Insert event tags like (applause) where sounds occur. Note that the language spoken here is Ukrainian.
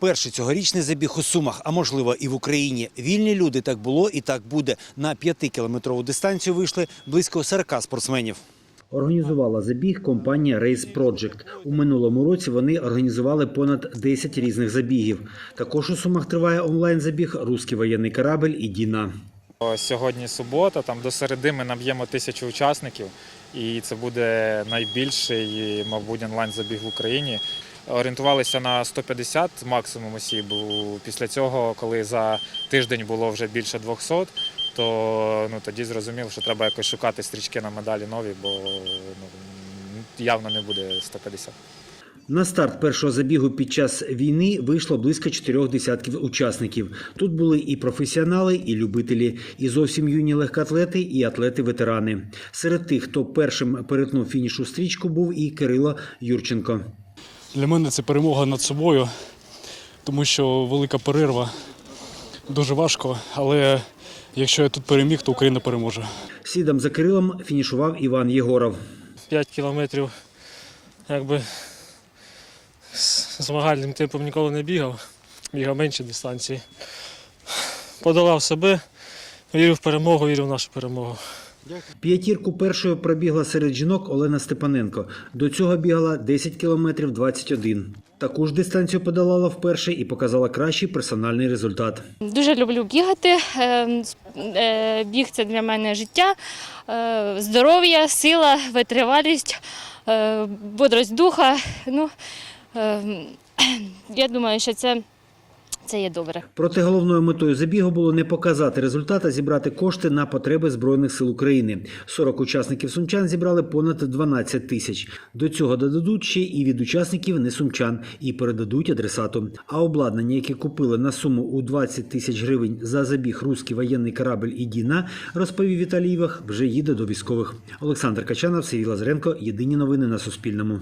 Перший цьогорічний забіг у Сумах, а можливо і в Україні. Вільні люди так було і так буде. На п'ятикілометрову дистанцію вийшли близько 40 спортсменів. Організувала забіг компанія Race Project. У минулому році вони організували понад 10 різних забігів. Також у Сумах триває онлайн-забіг «Руський воєнний корабль» і «Діна». Сьогодні субота, там до середи ми наб'ємо тисячу учасників, і це буде найбільший, мабуть, онлайн-забіг в Україні. Орієнтувалися на 150 максимум осіб. Після цього, коли за тиждень було вже більше 200, то ну, тоді зрозуміло, що треба якось шукати стрічки на медалі нові, бо ну, явно не буде 150. На старт першого забігу під час війни вийшло близько чотирьох десятків учасників. Тут були і професіонали, і любителі, і зовсім юні легкоатлети, і атлети-ветерани. Серед тих, хто першим перетнув фінішу стрічку, був і Кирило Юрченко. Для мене це перемога над собою, тому що велика перерва дуже важко, але якщо я тут переміг, то Україна переможе. Слідом за Кирилом фінішував Іван Єгоров. 5 кілометрів якби з змагальним темпом ніколи не бігав, бігав менші дистанції. Подолав себе, вірив в перемогу, вірив в нашу перемогу. П'ятірку першою пробігла серед жінок Олена Степаненко. До цього бігала 10 кілометрів 21. Таку ж дистанцію подолала вперше і показала кращий персональний результат. Дуже люблю бігати. Е, е, Біг це для мене життя, е, здоров'я, сила, витривалість, бодрость духа. Ну, (clears throat) я думаю, що це, це є добре. Проте головною метою забігу було не показати результат, а зібрати кошти на потреби Збройних сил України. 40 учасників сумчан зібрали понад 12 тисяч. До цього додадуть ще і від учасників не сумчан і передадуть адресату. А обладнання, яке купили на суму у 20 тисяч гривень за забіг «Руський воєнний корабль і Діна, розповів Віталій Івах, вже їде до військових. Олександр Качанов, Сергій Лазаренко. Єдині новини на Суспільному.